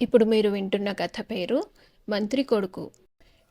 ఇప్పుడు మీరు వింటున్న కథ పేరు మంత్రి కొడుకు.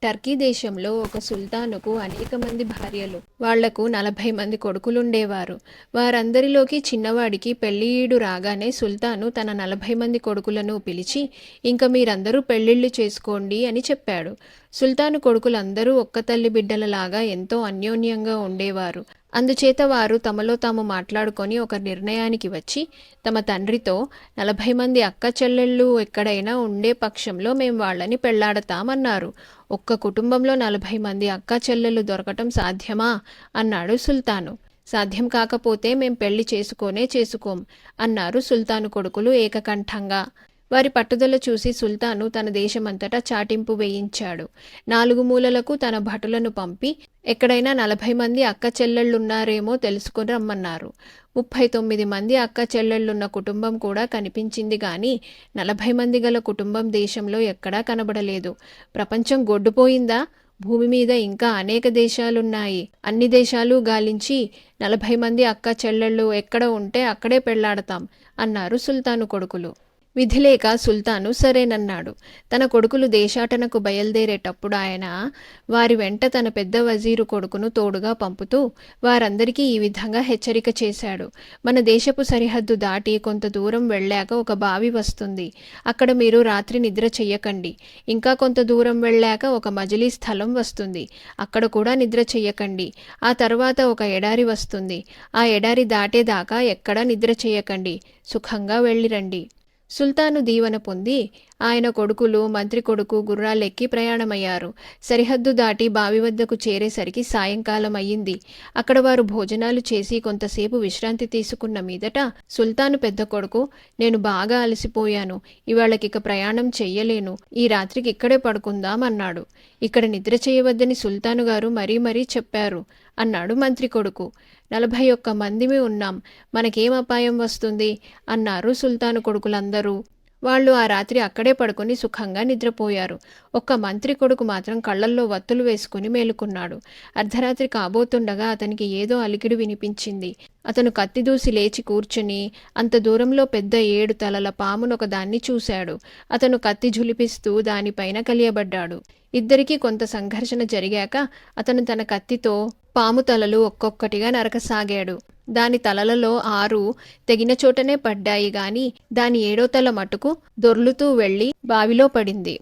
టర్కీ దేశంలో ఒక సుల్తానుకు అనేక మంది భార్యలు. వాళ్ళకు నలభై మంది కొడుకులుండేవారు. వారందరిలోకి చిన్నవాడికి పెళ్ళియీడు రాగానే సుల్తాను తన నలభై మంది కొడుకులను పిలిచి ఇంక మీరందరూ పెళ్ళిళ్ళు చేసుకోండి అని చెప్పాడు. సుల్తాను కొడుకులందరూ ఒక్క తల్లి బిడ్డలలాగా ఎంతో అన్యోన్యంగా ఉండేవారు. అందుచేత వారు తమలో తాము మాట్లాడుకొని ఒక నిర్ణయానికి వచ్చి తమ తండ్రితో నలభై మంది అక్క చెల్లెళ్ళు ఎక్కడైనా ఉండే పక్షంలో మేము వాళ్ళని పెళ్ళాడతామన్నారు. ఒక్క కుటుంబంలో నలభై మంది అక్క చెల్లెళ్ళు దొరకటం సాధ్యమా? అన్నాడు సుల్తాను. సాధ్యం కాకపోతే మేం పెళ్ళి చేసుకోనే చేసుకోం అన్నారు సుల్తాను కొడుకులు ఏకకంఠంగా. వారి పట్టుదల చూసి సుల్తాను తన దేశమంతటా చాటింపు వేయించాడు. నాలుగు మూలలకు తన భటులను పంపి ఎక్కడైనా నలభై మంది అక్క చెల్లెళ్ళున్నారేమో తెలుసుకుని రమ్మన్నారు. ముప్పై తొమ్మిది మంది అక్క చెల్లెళ్ళున్న కుటుంబం కూడా కనిపించింది కానీ నలభై మంది గల కుటుంబం దేశంలో ఎక్కడా కనబడలేదు. ప్రపంచం గొడ్డుపోయిందా? భూమి మీద ఇంకా అనేక దేశాలున్నాయి. అన్ని దేశాలు గాలించి నలభై మంది అక్క చెల్లెళ్ళు ఎక్కడ ఉంటే అక్కడే పెళ్ళాడతాం అన్నారు సుల్తాను కొడుకులు. విధిలేక సుల్తాను సరేనన్నాడు. తన కొడుకులు దేశాటనకు బయలుదేరేటప్పుడు ఆయన వారి వెంట తన పెద్ద వజీరు కొడుకును తోడుగా పంపుతూ వారందరికీ ఈ విధంగా హెచ్చరిక చేశాడు. మన దేశపు సరిహద్దు దాటి కొంత దూరం వెళ్ళాక ఒక బావి వస్తుంది. అక్కడ మీరు రాత్రి నిద్ర చెయ్యకండి. ఇంకా కొంత దూరం వెళ్ళాక ఒక మజిలీ స్థలం వస్తుంది. అక్కడ కూడా నిద్ర చెయ్యకండి. ఆ తర్వాత ఒక ఎడారి వస్తుంది. ఆ ఎడారి దాటేదాకా ఎక్కడా నిద్ర చెయ్యకండి. సుఖంగా వెళ్ళిరండి. సుల్తాను దీవెన పొంది ఆయన కొడుకులు మంత్రి కొడుకు గుర్రాలెక్కి ప్రయాణమయ్యారు. సరిహద్దు దాటి బావి వద్దకు చేరేసరికి సాయంకాలం అయ్యింది అక్కడ వారు భోజనాలు చేసి కొంతసేపు విశ్రాంతి తీసుకున్న మీదట సుల్తాను పెద్ద కొడుకు నేను బాగా అలసిపోయాను. ఇవాళకిక ప్రయాణం చెయ్యలేను. ఈ రాత్రికి ఇక్కడే పడుకుందాం అన్నాడు. ఇక్కడ నిద్ర చేయవద్దని సుల్తాను గారు మరీ మరీ చెప్పారు అన్నాడు మంత్రి కొడుకు. నలభై ఒక్క మందిమి ఉన్నాం. మనకేం అపాయం వస్తుంది? అన్నారు సుల్తాను కొడుకులందరూ. వాళ్ళు ఆ రాత్రి అక్కడే పడుకొని సుఖంగా నిద్రపోయారు. ఒక్క మంత్రి కొడుకు మాత్రం కళ్ళల్లో వత్తులు వేసుకుని మేలుకున్నాడు. అర్ధరాత్రి కాబోతుండగా అతనికి ఏదో అలికిడు వినిపించింది. అతను కత్తి దూసి లేచి కూర్చుని అంత దూరంలో పెద్ద ఏడు తలల పామునొక దాన్ని చూశాడు. అతను కత్తి ఝులిపిస్తూ దానిపైన కలియబడ్డాడు. ఇద్దరికీ కొంత సంఘర్షణ జరిగాక అతను తన కత్తితో పాము తలలు ఒక్కొక్కటిగా నరకసాగాడు. దాని తలలలో ఆరు తెగిన చోటనే పడ్డాయి గాని దాని ఏడో తల మటుకు దొర్లుతూ వెళ్ళి బావిలో పడింది.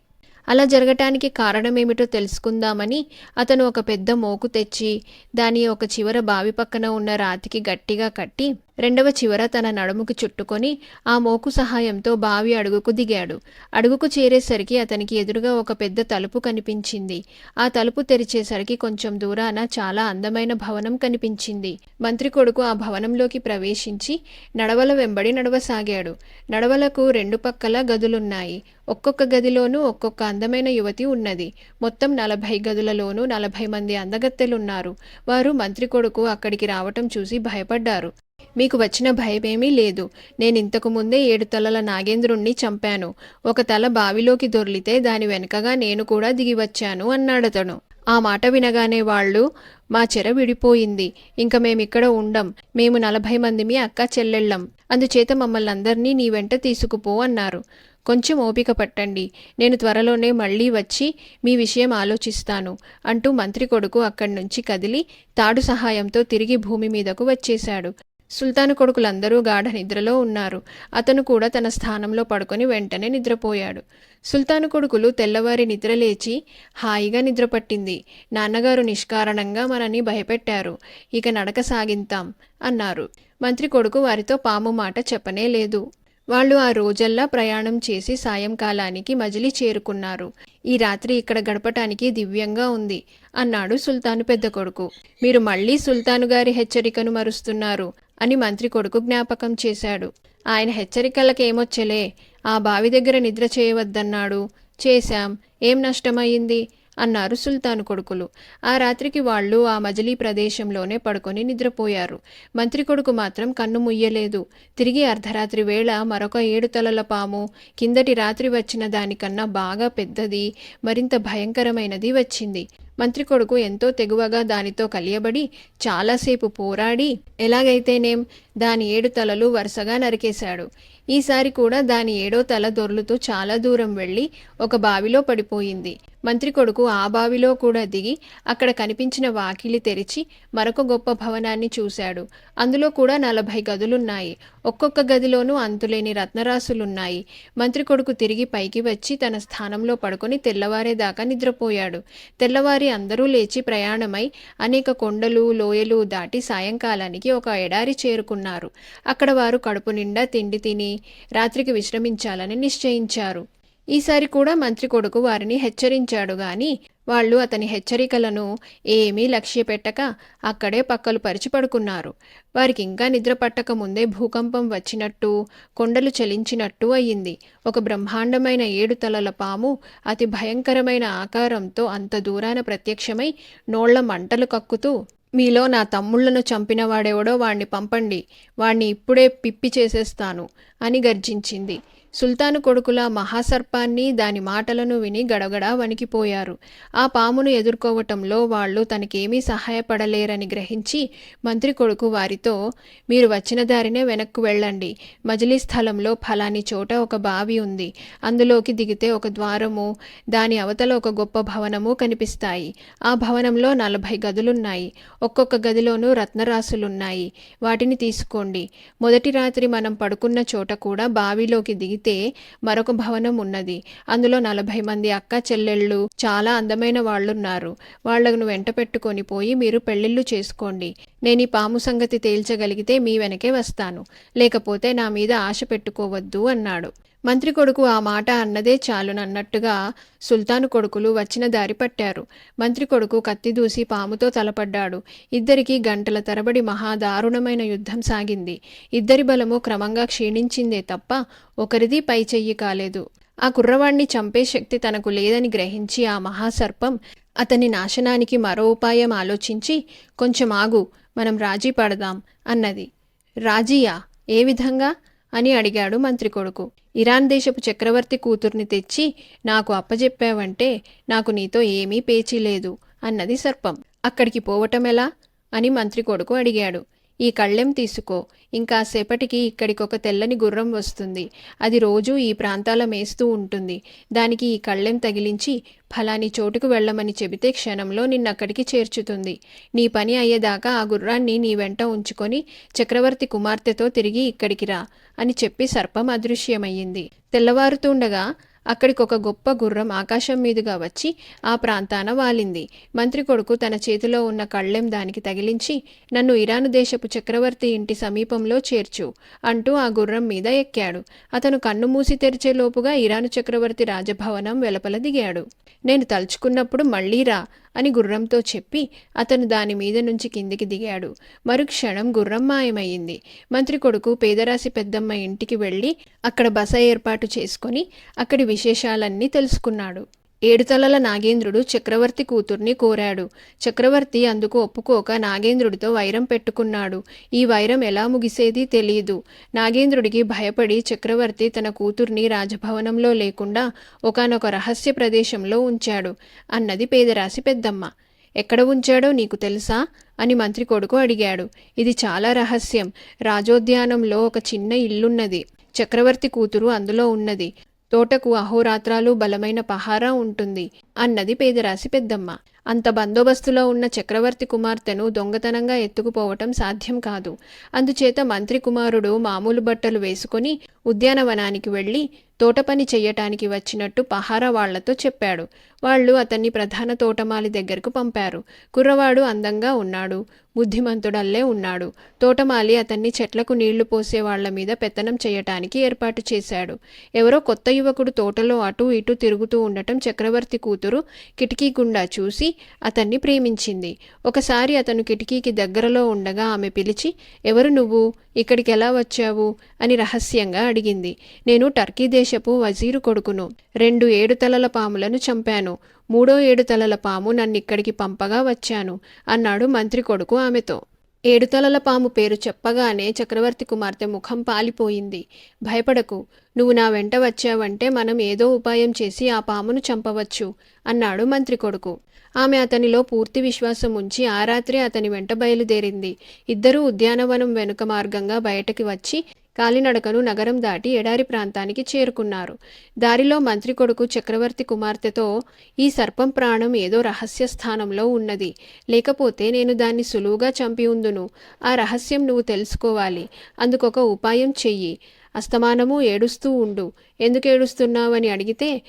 అలా జరగటానికి కారణమేమిటో తెలుసుకుందామని అతను ఒక పెద్ద మోకు తెచ్చి దాని ఒక చివర బావి పక్కన ఉన్న రాతికి గట్టిగా కట్టి రెండవ చివర తన నడుముకు చుట్టుకొని ఆ మోకు సహాయంతో బావి అడుగుకు దిగాడు. అడుగుకు చేరేసరికి అతనికి ఎదురుగా ఒక పెద్ద తలుపు కనిపించింది. ఆ తలుపు తెరిచేసరికి కొంచెం దూరాన చాలా అందమైన భవనం కనిపించింది. మంత్రి కొడుకు ఆ భవనంలోకి ప్రవేశించి నడవల వెంబడి నడవసాగాడు. నడవలకు రెండు పక్కల గదులున్నాయి. ఒక్కొక్క గదిలోనూ ఒక్కొక్క అందమైన యువతి ఉన్నది. మొత్తం నలభై గదులలోనూ నలభై మంది అందగత్తెలున్నారు. వారు మంత్రి కొడుకు అక్కడికి రావటం చూసి భయపడ్డారు. మీకు వచ్చిన భయమేమీ లేదు. నేను ఇంతకు ముందే ఏడు తలల నాగేంద్రుణ్ణి చంపాను. ఒక తల బావిలోకి దొర్లితే దాని వెనకగా నేను కూడా దిగి వచ్చాను అన్నాడతను ఆ మాట వినగానే వాళ్ళు మా చెర విడిపోయింది. ఇంక మేమిక్కడ ఉండం. మేము నలభై మందిమి అక్క చెల్లెళ్ళం. అందుచేత మమ్మల్ని అందరినీ నీ వెంట తీసుకుపో అన్నారు. కొంచెం ఓపిక పట్టండి. నేను త్వరలోనే మళ్ళీ వచ్చి మీ విషయం ఆలోచిస్తాను అంటూ మంత్రి కొడుకు అక్కడి నుంచి కదిలి తాడు సహాయంతో తిరిగి భూమి మీదకు వచ్చేశాడు. సుల్తాను కొడుకులందరూ గాఢ నిద్రలో ఉన్నారు. అతను కూడా తన స్థానంలో పడుకొని వెంటనే నిద్రపోయాడు. సుల్తాను కొడుకులు తెల్లవారి నిద్రలేచి హాయిగా నిద్రపట్టింది. నాన్నగారు నిష్కారణంగా మనని భయపెట్టారు. ఇక నడక సాగింతాం అన్నారు. మంత్రి కొడుకు వారితో పాము మాట చెప్పనే లేదు. వాళ్ళు ఆ రోజల్లా ప్రయాణం చేసి సాయంకాలానికి మజిలీ చేరుకున్నారు. ఈ రాత్రి ఇక్కడ గడపటానికి దివ్యంగా ఉంది అన్నాడు సుల్తాను పెద్ద కొడుకు. మీరు మళ్ళీ సుల్తాను గారి హెచ్చరికను మరుస్తున్నారు. అని మంత్రి కొడుకు జ్ఞాపకం చేశాడు. ఆయన హెచ్చరికలకేమొచ్చలే? ఆ బావి దగ్గర నిద్ర చేయవద్దన్నాడు. చేశాం. ఏం నష్టమయ్యింది? అన్నారు సుల్తాను కొడుకులు. ఆ రాత్రికి వాళ్ళు ఆ మజిలీ ప్రదేశంలోనే పడుకొని నిద్రపోయారు. మంత్రి కొడుకు మాత్రం కన్ను ముయ్యలేదు. తిరిగి అర్ధరాత్రి వేళ మరొక ఏడు తలల పాము కిందటి రాత్రి వచ్చిన దానికన్నా బాగా పెద్దది మరింత భయంకరమైనది వచ్చింది. మంత్రి కొడుకు ఎంతో తెగువగా దానితో కలియబడి చాలాసేపు పోరాడి ఎలాగైతేనేం దాని ఏడు తలలు వరుసగా నరికేశాడు. ఈసారి కూడా దాని ఏడో తల దొర్లుతూ చాలా దూరం వెళ్ళి ఒక బావిలో పడిపోయింది. మంత్రి కొడుకు ఆ బావిలో కూడా దిగి అక్కడ కనిపించిన వాకిలి తెరిచి మరొక గొప్ప భవనాన్ని చూశాడు. అందులో కూడా నలభై గదులున్నాయి. ఒక్కొక్క గదిలోనూ అంతులేని రత్నరాసులున్నాయి మంత్రి కొడుకు తిరిగి పైకి వచ్చి తన స్థానంలో పడుకొని తెల్లవారేదాకా నిద్రపోయాడు. తెల్లవారి అందరూ లేచి ప్రయాణమై అనేక కొండలు లోయలు దాటి సాయంకాలానికి ఒక ఎడారి చేరుకున్నారు. అక్కడ వారు కడుపు నిండా తిండి తిని రాత్రికి విశ్రమించాలని నిశ్చయించారు. ఈసారి కూడా మంత్రి కొడుకు వారిని హెచ్చరించాడు గాని వాళ్ళు అతని హెచ్చరికలను ఏమీ లక్ష్యపెట్టక అక్కడే పక్కలు పరిచి పడుకున్నారు. వారికి ఇంకా నిద్ర పట్టక ముందే భూకంపం వచ్చినట్టు కొండలు చలించినట్టు అయ్యింది. ఒక బ్రహ్మాండమైన ఏడు తలల పాము అతి భయంకరమైన ఆకారంతో అంత దూరాన ప్రత్యక్షమై నోళ్ళ మంటలు కక్కుతూ మీలో నా తమ్ముళ్ళను చంపిన వాడెవడో వాణ్ణి పంపండి. వాణ్ణి ఇప్పుడే పిప్పి చేసేస్తాను అని గర్జించింది. సుల్తాను కొడుకుల మహాసర్పాన్ని దాని మాటలను విని గడగడా వణికిపోయారు. ఆ పామును ఎదుర్కోవటంలో వాళ్ళు తనకేమీ సహాయపడలేరని గ్రహించి మంత్రి కొడుకు వారితో మీరు వచ్చిన దారినే వెనక్కు వెళ్ళండి. మజిలీ స్థలంలో ఫలాని చోట ఒక బావి ఉంది. అందులోకి దిగితే ఒక ద్వారము దాని అవతల ఒక గొప్ప భవనము కనిపిస్తాయి. ఆ భవనంలో నలభై గదులున్నాయి. ఒక్కొక్క గదిలోనూ రత్నరాసులున్నాయి వాటిని తీసుకోండి. మొదటి రాత్రి మనం పడుకున్న చోట కూడా బావిలోకి అయితే మరొక భవనం ఉన్నది. అందులో నలభై మంది అక్క చెల్లెళ్ళు చాలా అందమైన వాళ్ళున్నారు. వాళ్ళను వెంట పెట్టుకొని పోయి మీరు పెళ్ళిళ్ళు చేసుకోండి. నేను ఈ పాము సంగతి తేల్చగలిగితే మీ వెనకే వస్తాను. లేకపోతే నా మీద ఆశ పెట్టుకోవద్దు అన్నాడు. మంత్రి కొడుకు ఆ మాట అన్నదే చాలునన్నట్టుగా సుల్తాను కొడుకులు వచ్చిన దారి పట్టారు. మంత్రి కొడుకు కత్తి దూసి పాముతో తలపడ్డాడు. ఇద్దరికీ గంటల తరబడి మహాదారుణమైన యుద్ధం సాగింది. ఇద్దరి బలము క్రమంగా క్షీణించిందే తప్ప ఒకరిది పై చెయ్యి కాలేదు. ఆ కుర్రవాణ్ణి చంపే శక్తి తనకు లేదని గ్రహించి ఆ మహాసర్పం అతని నాశనానికి మరో ఉపాయం ఆలోచించి కొంచెం ఆగు మనం రాజీ పడదాం అన్నది. రాజీయా? ఏ విధంగా? అని అడిగాడు మంత్రి కొడుకు. ఇరాన్ దేశపు చక్రవర్తి కూతుర్ని తెచ్చి నాకు అప్పజెప్పావంటే నాకు నీతో ఏమీ పేచీ లేదు అన్నది సర్పం. అక్కడికి పోవటం ఎలా? అని మంత్రి కొడుకు అడిగాడు. ఈ కళ్ళెం తీసుకో. ఇంకాసేపటికి ఇక్కడికొక తెల్లని గుర్రం వస్తుంది. అది రోజూ ఈ ప్రాంతాల మేస్తూ ఉంటుంది. దానికి ఈ కళ్ళెం తగిలించి ఫలాని చోటుకు వెళ్ళమని చెబితే క్షణంలో నిన్నక్కడికి చేర్చుతుంది. నీ పని అయ్యేదాకా ఆ గుర్రాన్ని నీ వెంట ఉంచుకొని చక్రవర్తి కుమార్తెతో తిరిగి ఇక్కడికి రా అని చెప్పి సర్పం అదృశ్యమయ్యింది. తెల్లవారుతుండగా అక్కడికి ఒక గొప్ప గుర్రం ఆకాశం మీదుగా వచ్చి ఆ ప్రాంతాన వాలింది. మంత్రి కొడుకు తన చేతిలో ఉన్న కళ్ళెం దానికి తగిలించి నన్ను ఇరాను దేశపు చక్రవర్తి ఇంటి సమీపంలో చేర్చు అంటూ ఆ గుర్రం మీద ఎక్కాడు. అతను కన్ను మూసి తెరిచే లోపుగా ఇరాను చక్రవర్తి రాజభవనం వెలపల దిగాడు. నేను తలుచుకున్నప్పుడు మళ్ళీ రా అని గుర్రంతో చెప్పి అతను దాని మీద నుంచి కిందికి దిగాడు. మరుక్షణం గుర్రం మాయమయ్యింది. మంత్రి కొడుకు పేదరాశి పెద్దమ్మ ఇంటికి వెళ్ళి అక్కడ బస ఏర్పాటు చేసుకొని అక్కడి విశేషాలన్నీ తెలుసుకున్నాడు. ఏడుతలల నాగేంద్రుడు చక్రవర్తి కూతుర్ని కోరాడు. చక్రవర్తి అందుకు ఒప్పుకోక నాగేంద్రుడితో వైరం పెట్టుకున్నాడు. ఈ వైరం ఎలా ముగిసేది తెలియదు నాగేంద్రుడికి భయపడి చక్రవర్తి తన కూతుర్ని రాజభవనంలో లేకుండా ఒకనొక రహస్య ప్రదేశంలో ఉంచాడు అన్నది పేదరాశి పెద్దమ్మ. ఎక్కడ ఉంచాడో నీకు తెలుసా? అని మంత్రి కొడుకు అడిగాడు. ఇది చాలా రహస్యం. రాజోద్యానంలో ఒక చిన్న ఇల్లున్నది. చక్రవర్తి కూతురు అందులో ఉన్నది. తోటకు అహోరాత్రాలు బలమైన పహారా ఉంటుంది అన్నది పేదరాశి పెద్దమ్మ. అంత బందోబస్తులో ఉన్న చక్రవర్తి కుమార్తెను దొంగతనంగా ఎత్తుకుపోవటం సాధ్యం కాదు. అందుచేత మంత్రి కుమారుడు మామూలు బట్టలు వేసుకుని ఉద్యానవనానికి వెళ్ళి తోట పని చెయ్యటానికి వచ్చినట్టు పహారా వాళ్ళతో చెప్పాడు. వాళ్ళు అతన్ని ప్రధాన తోటమాలి దగ్గరకు పంపారు. కుర్రవాడు అందంగా ఉన్నాడు. బుద్ధిమంతుడల్లే ఉన్నాడు. తోటమాలి అతన్ని చెట్లకు నీళ్ళు పోసే వాళ్ళ మీద పెత్తనం చేయటానికి ఏర్పాటు చేశాడు. ఎవరో కొత్త యువకుడు తోటలో అటూ ఇటూ తిరుగుతూ ఉండటం చక్రవర్తి కూతురు కిటికీ గుండా చూసి అతన్ని ప్రేమించింది. ఒకసారి అతను కిటికీకి దగ్గరలో ఉండగా ఆమె పిలిచి ఎవరు నువ్వు? ఇక్కడికి ఎలా వచ్చావు? అని రహస్యంగా అడిగింది. నేను టర్కీ దేశపు వజీరు కొడుకును. రెండు ఏడు తలల పాములను చంపాను. మూడో ఏడు తలల పాము నన్నిక్కడికి పంపగా వచ్చాను అన్నాడు మంత్రి కొడుకు ఆమెతో. ఏడు తలల పాము పేరు చెప్పగానే చక్రవర్తి కుమార్తె ముఖం పాలిపోయింది. భయపడకు నువ్వు నా వెంట వచ్చావంటే మనం ఏదో ఉపాయం చేసి ఆ పామును చంపవచ్చు అన్నాడు మంత్రి కొడుకు. ఆమె అతనిలో పూర్తి విశ్వాసం ఉంచి ఆ రాత్రి అతని వెంట బయలుదేరింది. ఇద్దరూ ఉద్యానవనం వెనుక మార్గంగా బయటకి వచ్చి కాలినడకను నగరం దాటి ఎడారి ప్రాంతానికి చేరుకున్నారు. దారిలో మంత్రి కొడుకు చక్రవర్తి కుమార్తెతో ఈ సర్పం ప్రాణం ఏదో రహస్య స్థానంలో ఉన్నది. లేకపోతే నేను దాన్ని సులువుగా చంపి ఉందును. ఆ రహస్యం నువ్వు తెలుసుకోవాలి. అందుకొక ఉపాయం చెయ్యి. అస్తమానము ఏడుస్తూ ఉండు. ఎందుకు ఏడుస్తున్నావని అడిగితే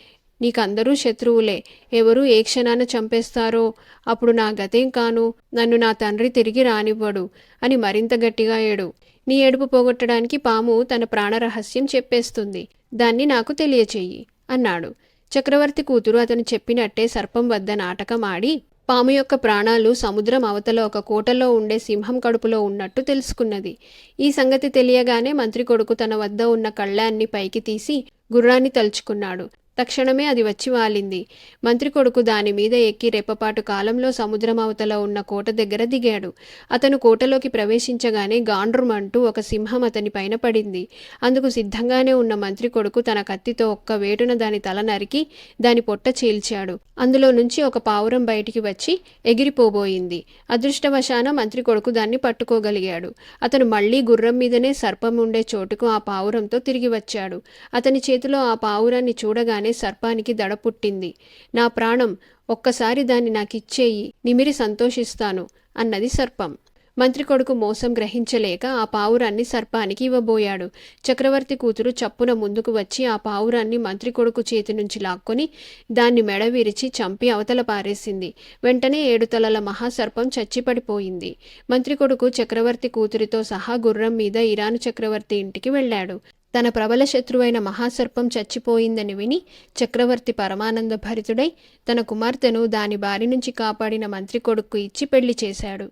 నీకందరూ శత్రువులే. ఎవరు ఏ క్షణాన చంపేస్తారో అప్పుడు నా గతేం కాను. నన్ను నా తండ్రి తిరిగి రానివ్వడు అని మరింత గట్టిగా ఏడు. నీ ఏడుపు పోగొట్టడానికి పాము తన ప్రాణరహస్యం చెప్పేస్తుంది. దాన్ని నాకు తెలియచేయి అన్నాడు. చక్రవర్తి కూతురు అతను చెప్పినట్టే సర్పం వద్ద నాటకం ఆడి పాము యొక్క ప్రాణాలు సముద్రం అవతల ఒక కోటలో ఉండే సింహం కడుపులో ఉన్నట్టు తెలుసుకున్నది. ఈ సంగతి తెలియగానే మంత్రి కొడుకు తన వద్ద ఉన్న కళ్ళాన్ని పైకి తీసి గుర్రాన్ని తలుచుకున్నాడు. తక్షణమే అది వచ్చి వాలింది. మంత్రి కొడుకు దాని మీద ఎక్కి రెప్పపాటు కాలంలో సముద్రం అవతల ఉన్న కోట దగ్గర దిగాడు. అతను కోటలోకి ప్రవేశించగానే గాండ్రుమంటూ ఒక సింహం అతని పైన పడింది. అందుకు సిద్ధంగానే ఉన్న మంత్రి కొడుకు తన కత్తితో ఒక్క వేటున దాని తల నరికి దాని పొట్ట చీల్చాడు. అందులో నుంచి ఒక పావురం బయటికి వచ్చి ఎగిరిపోబోయింది. అదృష్టవశాన మంత్రి కొడుకు దాన్ని పట్టుకోగలిగాడు. అతను మళ్ళీ గుర్రం మీదనే సర్పం ఉండే చోటుకు ఆ పావురంతో తిరిగి వచ్చాడు. అతని చేతిలో ఆ పావురాన్ని చూడగానే సర్పానికి దడ పుట్టింది. నా ప్రాణం ఒక్కసారి దాన్ని నాకిచ్చేయి నిమిరి సంతోషిస్తాను అన్నది సర్పం. మంత్రి కొడుకు మోసం గ్రహించలేక ఆ పావురాన్ని సర్పానికి ఇవ్వబోయాడు. చక్రవర్తి కూతురు చప్పున ముందుకు వచ్చి ఆ పావురాన్ని మంత్రి కొడుకు చేతి నుంచి లాక్కొని దాన్ని మెడ విరిచి చంపి అవతల పారేసింది. వెంటనే ఏడు తలల మహాసర్పం చచ్చిపడిపోయింది. మంత్రి కొడుకు చక్రవర్తి కూతురితో సహా గుర్రం మీద ఇరాను చక్రవర్తి ఇంటికి వెళ్ళాడు. తన ప్రబల శత్రువైన మహాసర్పం చచ్చిపోయిందని విని చక్రవర్తి పరమానంద భరితుడై తన కుమార్తెను దాని బారి నుంచి కాపాడిన మంత్రి కొడుకు ఇచ్చి పెళ్ళి చేశాడు.